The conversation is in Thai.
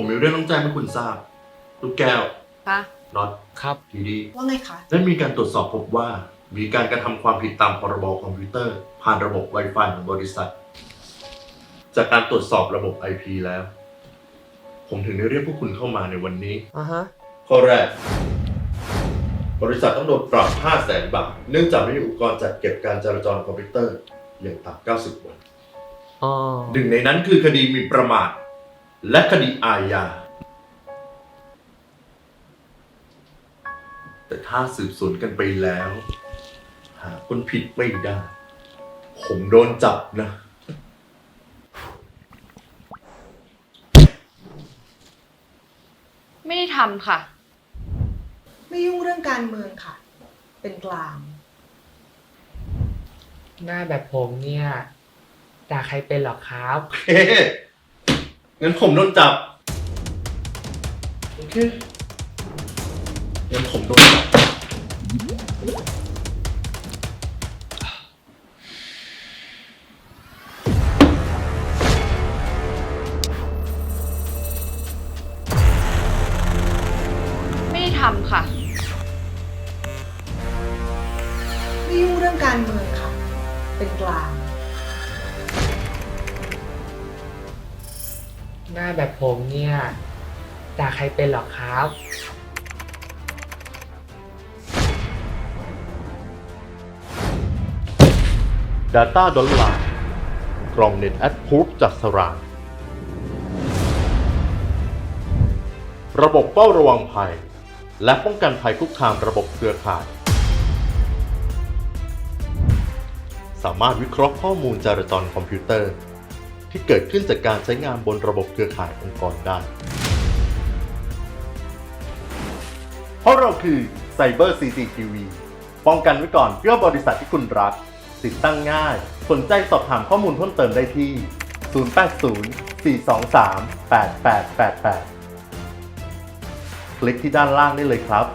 ผมมีเรื่องต้องแจ้งให้คุณทราบ ลูกแก้วคะน็อตครับทีดีว่าไงคะ ได้มีการตรวจสอบพบว่า มีการกระทำความผิดตามพรบคอมพิวเตอร์ ผ่านระบบ Wi-Fi ของบริษัท จากการตรวจสอบระบบ IP แล้ว ผมถึงได้เรียกพวกคุณเข้ามาในวันนี้ อ่าฮะ ข้อแรก บริษัทต้องโดนปรับ 5 0 0แสนบาท เนื่องจากไม่มีอุปกรณ์จัดเก็บการจราจรคอมพิวเตอร์อย่างต่ำ90 วัน อ๋อ หนึ่งในนั้นคือคดีหมิ่นประมาท และคดีอาญา แต่ถ้าสืบสวนกันไปแล้ว หาคนผิดไม่ได้ ผมโดนจับนะ ไม่ได้ทำค่ะ ไม่ยุ่งเรื่องการเมืองค่ะ เป็นกลาง หน้าแบบผมเนี่ยด่าใครเป็นหรอครับ เฮ้ งั้นผมโดนจับ โอเค งั้นผมโดนจับ ไม่ได้ทำค่ะ ไม่ยุ่งเรื่องการเมืองค่ะ เป็นกลาง หน้าแบบผมเนี่ยด่าใครเป็นหรอครับ Data ดอลลาร์กล่องเน็ตแอดพูฟจากสรานระบบเฝ้าระวังภัย และป้องกันภัยคุกคามระบบเครือข่าย สามารถวิเคราะห์ข้อมูลจราจรคอมพิวเตอร์ ที่เกิดขึ้นจากการใช้งานบนระบบเครือข่ายองค์กรได้ เพราะเราคือ Cyber CCTV ป้องกันไว้ก่อนเพื่อบริษัทที่คุณรัก ติดตั้งง่าย สนใจสอบถามข้อมูลเพิ่มเติมได้ที่ 080 423 8888 คลิกที่ด้านล่างได้เลยครับ